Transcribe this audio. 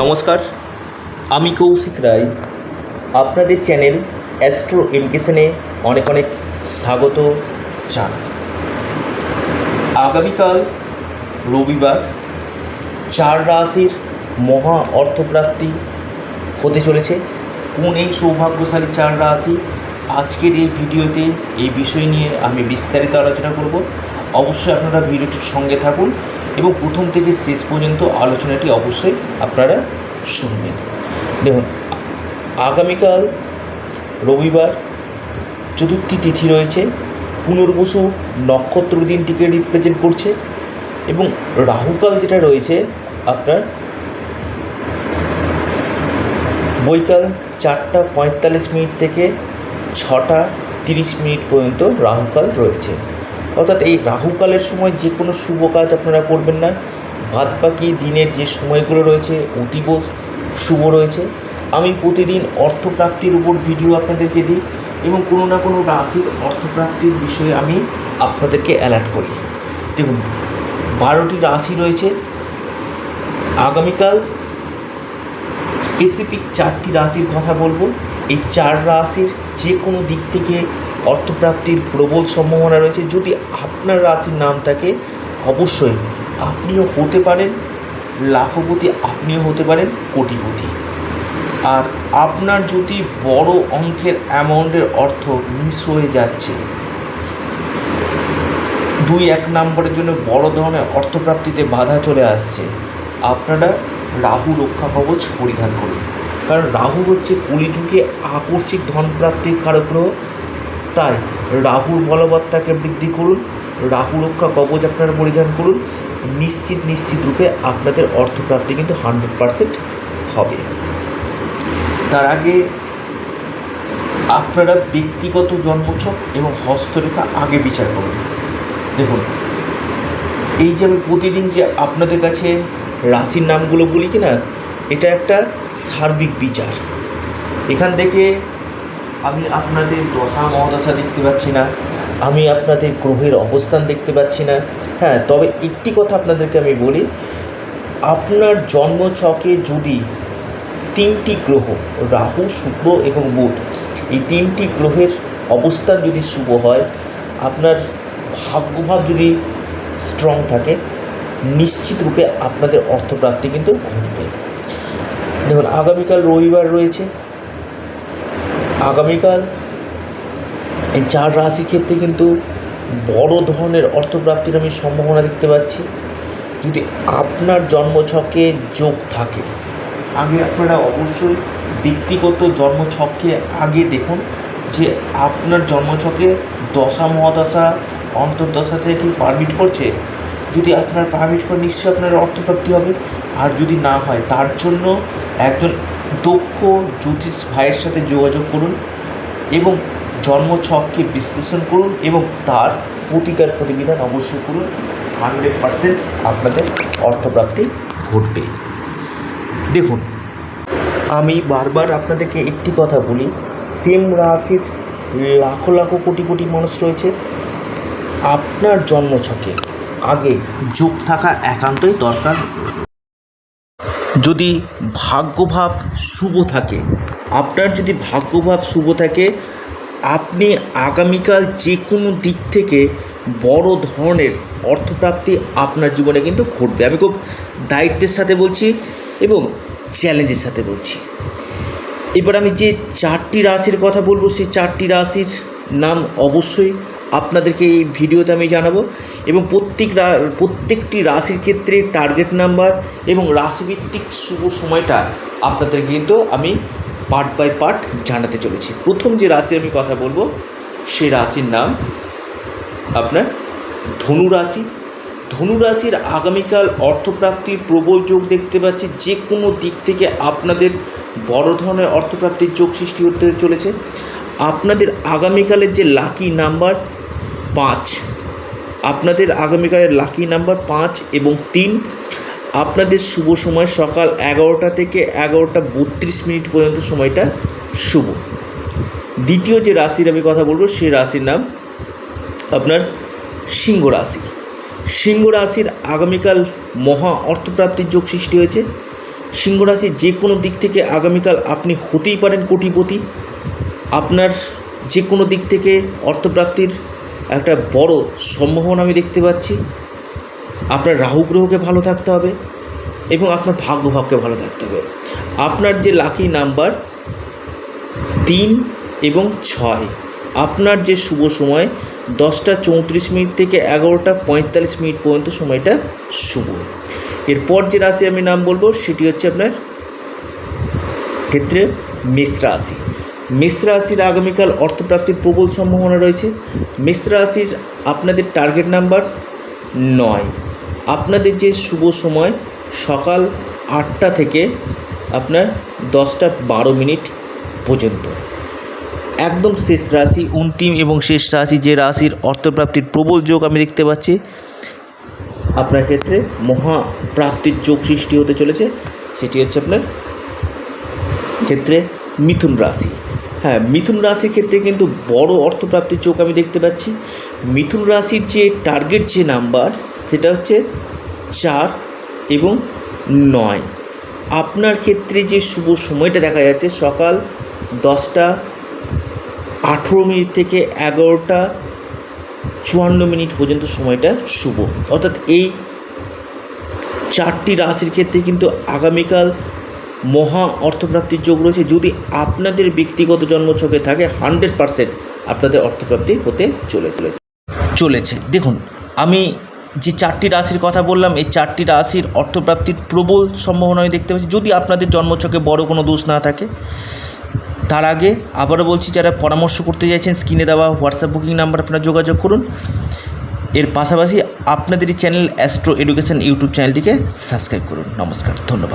নমস্কার, আমি কৌশিক রায়। আপনাদের চ্যানেল অ্যাস্ট্রো এডুকেশনে অনেক অনেক স্বাগত জানাই। আগামীকাল রবিবার, চার রাশির মহা অর্থপ্রাপ্তি হতে চলেছে। কোন এই সৌভাগ্যশালী চার রাশি? আজকের এই ভিডিওতে এই বিষয় নিয়ে আমি বিস্তারিত আলোচনা করব। অবশ্যই আপনারা ভিডিওটির সঙ্গে থাকুন। এবং প্রথম থেকে শেষ পর্যন্ত আলোচনাটি অবশ্যই আপনারা শুনবেন। দেখুন, আগামীকাল রবিবার চতুর্থী তিথি রয়েছে, পুনর্বসু নক্ষত্র দিনটিকে রিপ্রেজেন্ট করছে এবং রাহুকাল যেটা রয়েছে, আপনার বৈকাল চারটা পঁয়তাল্লিশ মিনিট থেকে ছটা তিরিশ মিনিট পর্যন্ত রাহুকাল রয়েছে। অর্থাৎ এই রাহুকালের সময় যে কোনো শুভ কাজ আপনারা করবেন না। বাদ বাকি দিনের যে সময়গুলো রয়েছে, অতীব শুভ রয়েছে। আমি প্রতিদিন অর্থপ্রাপ্তির উপর ভিডিও আপনাদেরকে দিই এবং কোনো না কোনো রাশির অর্থপ্রাপ্তির বিষয়ে আমি আপনাদেরকে অ্যালার্ট করি। দেখুন, বারোটি রাশি রয়েছে। আগামীকাল স্পেসিফিক চারটি রাশির কথা বলব। এই চার রাশির যে কোনো দিক থেকে অর্থপ্রাপ্তির প্রবল সম্ভাবনা রয়েছে। যদি আপনার রাশির নাম থাকে, অবশ্যই আপনিও হতে পারেন, লাখপতি আপনিও হতে পারেন, কোটিপতি। আর আপনার যদি বড় অঙ্কের অ্যামাউন্টের অর্থ মিস হয়ে যাচ্ছে, দুই এক নম্বরের জন্য বড় ধরনের অর্থপ্রাপ্তিতে বাধা চলে আসছে, আপনারা রাহু রক্ষা কবচ পরিধান করুন। কারণ রাহু হচ্ছে কলিযুগে আকস্মিক ধনপ্রাপ্তির কারক গ্রহ তাই রাহুর বলবত্তাকে বৃদ্ধি করুন, রাহু রক্ষা কবচ আপনারা পরিধান করুন, নিশ্চিত নিশ্চিত রূপে আপনাদের অর্থপ্রাপ্তি কিন্তু হান্ড্রেড পারসেন্ট হবে। তার আগে আপনারা ব্যক্তিগত জন্মছক এবং হস্তরেখা আগে বিচার করুন। দেখুন, এই যে আমি প্রতিদিন যে আপনাদের কাছে রাশির নামগুলো বলি কি না এটা একটা সার্বিক বিচার। এখান থেকে আমি আপনাদের দশা মহাদশা দেখতে পাচ্ছি না। আমি আপনাদের গ্রহের অবস্থান দেখতে পাচ্ছি না। হ্যাঁ তবে একটি কথা আপনাদেরকে আমি বলি। আপনার জন্মছকে যদি তিনটি গ্রহ, রাহু, শুক্র এবং বুধ, এই তিনটি গ্রহের অবস্থান যদি শুভ হয়, আপনার ভাগ্যভাব যদি স্ট্রং থাকে, নিশ্চিত রূপে আপনাদের অর্থপ্রাপ্তি কিন্তু ঘটবে। দেখুন, আগামীকাল রবিবার রয়েছে। আগামীকাল এই চার রাশির ক্ষেত্রে কিন্তু বড় ধরনের অর্থপ্রাপ্তির আমি সম্ভাবনা দেখতে পাচ্ছি। যদি আপনার জন্মছকে যোগ থাকে আগে আপনারা অবশ্যই ব্যক্তিগত জন্মছককে আগে দেখুন যে আপনার জন্মছকে দশা, মহাদশা, অন্তর্দশা থেকে কি পারমিট করছে। যদি আপনার পারমিট করে নিশ্চয়ই আপনার অর্থপ্রাপ্তি হবে। আর যদি না হয়, তার জন্য একজন দক্ষ জ্যোতিষ ভাইয়ের সাথে যোগাযোগ করুন এবং জন্মছককে বিশ্লেষণ করুন এবং তার প্রতিকার প্রতিবিধান অবশ্যই করুন। হান্ড্রেড পারসেন্ট আপনাদের অর্থপ্রাপ্তি ঘটবে। দেখুন, আমি বারবার আপনাদেরকে একটি কথা বলি, সেম রাশির লাখো লাখো কোটি কোটি মানুষ রয়েছে। আপনার জন্মছকে আগে যোগ থাকা একান্তই দরকার। যদি ভাগ্যভাব শুভ থাকে, আপনার যদি ভাগ্যভাব শুভ থাকে, আপনি আগামীকাল যে কোনো দিক থেকে বড় ধরনের অর্থপ্রাপ্তি আপনার জীবনে কিন্তু ঘটবে। আমি খুব দায়িত্বের সাথে বলছি এবং চ্যালেঞ্জের সাথে বলছি। এবার আমি যে চারটি রাশির কথা বলব, সেই চারটি রাশির নাম অবশ্যই আপনাদেরকে এই ভিডিওতে আমি জানাব এবং প্রত্যেক প্রত্যেকটি রাশির ক্ষেত্রে টার্গেট নাম্বার এবং রাশিভিত্তিক শুভ সময়টা আপনাদের কিন্তু আমি পার্ট বাই পার্ট জানাতে চলেছি। প্রথম যে রাশির আমি কথা বলব, সে রাশির নাম আপনার ধনু রাশি। ধনু রাশির আগামীকাল অর্থপ্রাপ্তির প্রবল যোগ দেখতে পাচ্ছি। যে কোনো দিক থেকে আপনাদের বড় ধরনের অর্থপ্রাপ্তির যোগ সৃষ্টি হতে চলেছে। আপনাদের আগামীকালের যে লাকি নাম্বার পাঁচ। আপনাদের আগামীকালের লাকি নাম্বার পাঁচ এবং তিন। আপনাদের শুভ সময় সকাল এগারোটা থেকে এগারোটা বত্রিশ মিনিট পর্যন্ত সময়টা শুভ। দ্বিতীয় যে রাশির আমি কথা বলব, সেই রাশির নাম আপনার সিংহ রাশি। সিংহ রাশির আগামীকাল মহা অর্থপ্রাপ্তির যোগ সৃষ্টি হয়েছে। সিংহ রাশির যে কোনো দিক থেকে আগামীকাল আপনি হতেই পারেন কোটিপতি। আপনার যে কোনো দিক থেকে অর্থপ্রাপ্তির একটা বড় সম্ভাবনা আমি দেখতে পাচ্ছি। আপনার রাহু গ্রহকে ভালো থাকতে হবে এবং আপনার ভাগ্যভাবকে ভালো থাকতে হবে। আপনার যে লাকি নাম্বার তিন এবং ছয়, আপনার যে শুভ সময় দশটা চৌত্রিশ মিনিট থেকে এগারোটা পঁয়তাল্লিশ মিনিট পর্যন্ত সময়টা শুভ। এরপর যে রাশি আমি নাম বলব, সেটি হচ্ছে আপনার ক্ষেত্রে মেষ রাশি। মেষ রাশির আগামীকাল অর্থপ্রাপ্তির প্রবল সম্ভাবনা রয়েছে। মেষ রাশির আপনাদের টার্গেট নাম্বার নয়। আপনাদের যে শুভ সময়, সকাল আটটা থেকে আপনার দশটা বারো মিনিট পর্যন্ত। একদম শেষ রাশি, অন্তিম এবং শেষ রাশি যে রাশির অর্থপ্রাপ্তির প্রবল যোগ আমি দেখতে পাচ্ছি, আপনার ক্ষেত্রে মহা প্রাপ্তির যোগ সৃষ্টি হতে চলেছে। সেটি হচ্ছে আপনার ক্ষেত্রে মিথুন রাশি। হ্যাঁ মিথুন রাশির ক্ষেত্রে কিন্তু বড় অর্থপ্রাপ্তির চোখ আমি দেখতে পাচ্ছি। মিথুন রাশির যে টার্গেট যে নাম্বার সেটা হচ্ছে চার এবং নয়। আপনার ক্ষেত্রে যে শুভ সময়টা দেখা যাচ্ছে, সকাল দশটা আঠেরো মিনিট থেকে এগারোটা চুয়ান্ন মিনিট পর্যন্ত সময়টা শুভ। অর্থাৎ এই চারটি রাশির ক্ষেত্রে কিন্তু আগামীকাল মহা অর্থপ্রাপ্তির যোগ রয়েছে। যদি আপনাদের ব্যক্তিগত জন্মছকে থাকে হান্ড্রেড পারসেন্ট আপনাদের অর্থপ্রাপ্তি হতে চলে চলেছে চলেছে। দেখুন, আমি যে চারটি রাশির কথা বললাম, এই চারটি রাশির অর্থপ্রাপ্তির প্রবল সম্ভাবনা আমি দেখতে পাচ্ছি। যদি আপনাদের জন্মছকে বড় কোনো দোষ না থাকে, তার আগে আবারও বলছি, যারা পরামর্শ করতে চাইছেন, স্ক্রিনে দেওয়া হোয়াটসঅ্যাপ বুকিং নাম্বার আপনারা যোগাযোগ করুন। এর পাশাপাশি আপনাদের চ্যানেল অ্যাস্ট্রো এডুকেশন ইউটিউব চ্যানেলটিকে সাবস্ক্রাইব করুন। নমস্কার, ধন্যবাদ।